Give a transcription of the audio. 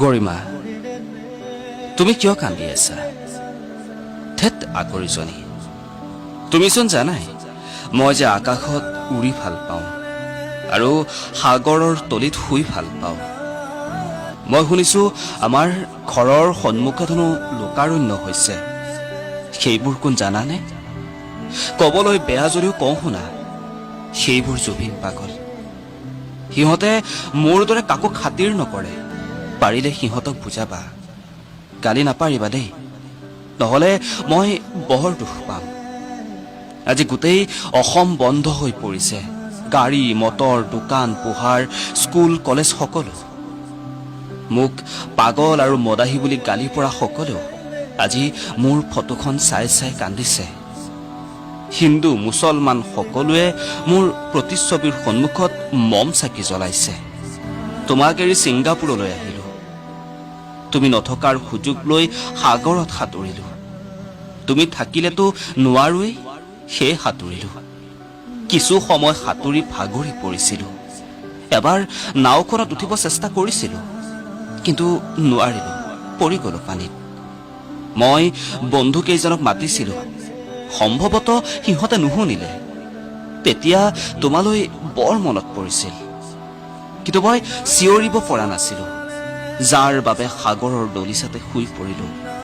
গৰিমা তুমি কিয় কান্দি আছা? থেত আকৰিজনী তুমিচোন জানাই মই যে আকাশত উৰি ভাল পাওঁ আৰু সাগৰৰ তলিত শুই ভাল পাওঁ। মই শুনিছো আমাৰ ঘৰৰ সন্মুখত হেনো লোকাৰণ্য হৈছে। সেইবোৰ কোন জানানে? কবলৈ বেয়া যদিও কওঁ শুনা সেইবোৰ জুবিন পাগল। সিহঁতে মোৰ দৰে কাকো খাতিৰ নকৰে। পাৰিলে সিহঁতক বুজাবা। গালি নাপাৰিবা দেই। নহ'লে মই বৰ দুখ পাম। আজি গোটেই অসম বন্ধ হৈ পৰিছে। গাড়ী, মটৰ, দোকান, পোহাৰ, স্কুল, কলেজ সকলো। মোক পাগল আৰু মদাহী বুলি গালি পৰা সকলেও আজি মোৰ ফটোখন চাই চাই কান্দিছে। হিন্দু, মুছলমান সকলোৱে মোৰ প্ৰতিচ্ছবিৰ সন্মুখত মম চাকি জ্বলাইছে। তোমাক এৰি ছিংগাপুৰলৈ আহিলো। তুমি নথকাৰ সুযোগ লৈ সাগৰত সাঁতুৰিলো। তুমি থাকিলেতো নোৱাৰোৱেই, সেয়ে সাঁতুৰিলো। কিছু সময় সাঁতুৰি ভাগৰি পৰিছিলো। এবাৰ নাওখনত উঠিব চেষ্টা কৰিছিলো, কিন্তু নোৱাৰিলো, পৰি গলো পানীত। মই বন্ধু কেইজনক মাতিছিলো। সম্ভৱতঃ সিহঁতে নুশুনিলে। তেতিয়া তোমালৈ বৰ মনত পৰিছিল। কিন্তু মই চিঞৰিব পৰা নাছিলো। যাৰ বাবে সাগৰৰ দলিচাতে শুই পৰিলো।